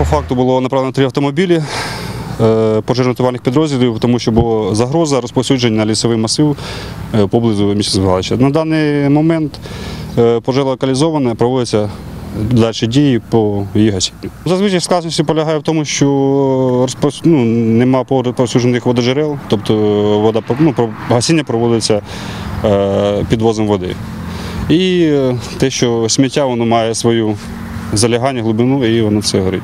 по факту було направлено три автомобілі е, пожежно-рятувальних підрозділів, тому що була загроза розповсюдження на лісовий масив е, поблизу місця Звалища. На даний момент е, пожежа локалізована, проводяться далі дії по її гасінню. Зазвичай складності полягає в тому, що ну, нема розповсюджених водожерел, тобто вода, ну, гасіння проводиться підвозом води. І те, що сміття воно має свою залягання, глибину, і воно все горить.